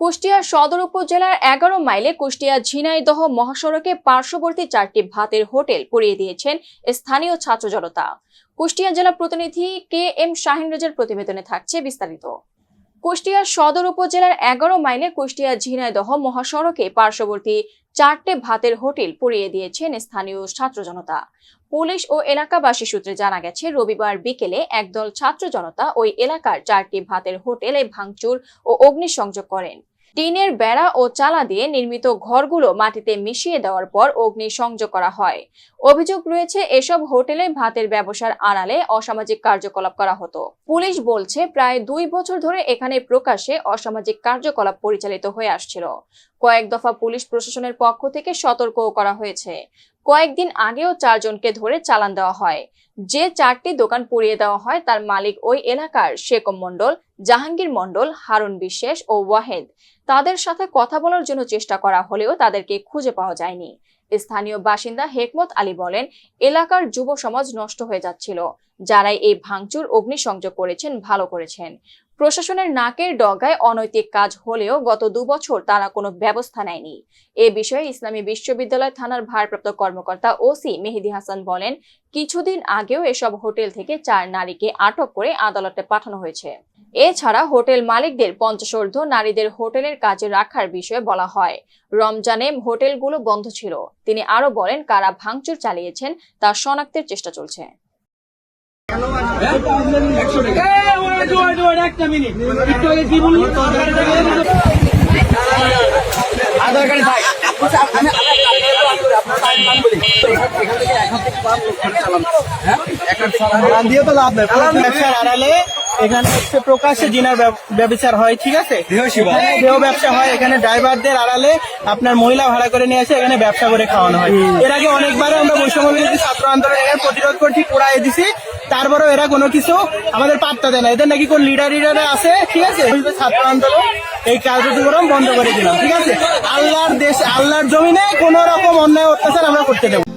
কুষ্টিয়া সদর উপজেলার এগারো মাইলে কুষ্টিয়া ঝিনাইদহ মহাসড়কে পার্শ্ববর্তী চারটি ভাতের হোটেল পুড়িয়ে দিয়েছেন স্থানীয় ছাত্র জনতা। কুষ্টিয়া জেলা প্রতিনিধি কে এম শাহিন রাজের প্রতিবেদনে থাকছে বিস্তারিত। কুষ্টিয়া সদর উপজেলার এগারো মাইলে কুষ্টিয়া ঝিনাইদহ মহাসড়কে পার্শ্ববর্তী চারটে ভাতের হোটেল পুড়িয়ে দিয়েছেন স্থানীয় ছাত্র জনতা। পুলিশ ও এলাকাবাসী সূত্রে জানা গেছে, রবিবার বিকেলে একদল ছাত্র জনতা ওই এলাকার চারটি ভাতের হোটেলে ভাঙচুর ও অগ্নিসংযোগ করেন। টিনের বেড়া ও চালা দিয়ে নির্মিত ঘরগুলো মাটিতে মিশিয়ে দেওয়ার পর অগ্নি সংযোগ করা হয়। অভিযোগ রয়েছে, এসব হোটেলে ভাতের ব্যবসার আড়ালে অসামাজিক কার্যকলাপ করা হতো। পুলিশ বলছে, প্রায় দুই বছর ধরে এখানে প্রকাশ্যে অসামাজিক কার্যকলাপ পরিচালিত হয়ে আসছিল। কয়েক দফা পুলিশ প্রশাসনের পক্ষ থেকে সতর্কও করা হয়েছে। কয়েকদিন আগেও চারজনকে ধরে চালান দেওয়া হয়। যে চারটি দোকান পুড়িয়ে দেওয়া হয় তার মালিক ওই এলাকার শেকম মণ্ডল, জাহাঙ্গীর মণ্ডল, হারুন বিশ্বাস ও ওয়াহেদ। তাদের সাথে কথা বলার জন্য চেষ্টা করা হলেও তাদেরকে খুঁজে পাওয়া যায়নি। স্থানীয় বাসিন্দা হেকমত আলী বলেন, এলাকার যুব সমাজ নষ্ট হয়ে যাচ্ছিল। যারাই এই ভাঙচুর, অগ্নিসংযোগ করেছেন, ভালো করেছেন। প্রশাসনের নাকের ডগায় অনৈতিক কাজ হলেও গত দুবছর তারা কোনো ব্যবস্থা নেয়নি। এ বিষয়ে ইসলামী বিশ্ববিদ্যালয় থানার ভারপ্রাপ্ত কর্মকর্তা ওসি মেহেদি হাসান বলেন, কিছুদিন আগেও এসব হোটেল থেকে চার নারীকে আটক করে আদালতে পাঠানো হয়েছে। এছাড়া হোটেল মালিকদের পঞ্চাশোর্ধ নারীদের হোটেলের কাজে রাখার বিষয়ে বলা হয়। রমজানে হোটেলগুলো বন্ধ ছিল। তিনি আরও বলেন, কারা ভাঙচুর চালিয়েছেন তা শনাক্তের চেষ্টা চলছে। এখানে হচ্ছে প্রকাশ্যে জিনার ব্যব- ব্যবচার হয় ঠিক আছে দেহ ব্যবসা হয় এখানে ড্রাইভারদের আড়ালে আপনার মহিলা ভাড়া করে নিয়ে এসে এখানে ব্যবসা করে খাওয়ানো হয় এর আগে অনেকবার আমরা ছাত্র আন্দোলন এরা প্রতিরোধ করছি পুরাই দিছি, তারপরেও এরা কোনো কিছু আমাদের পাত্তা দেয় না। এদের নাকি কোন লিডার লিডার আছে, ঠিক আছে? ছাত্র আন্দোলন, এই কার্যক্রম বন্ধ করে দিলাম, ঠিক আছে? আল্লাহর দেশ, আল্লাহর জমিনে কোন রকম অন্যায় অত্যাচার আমরা করতে দেবো।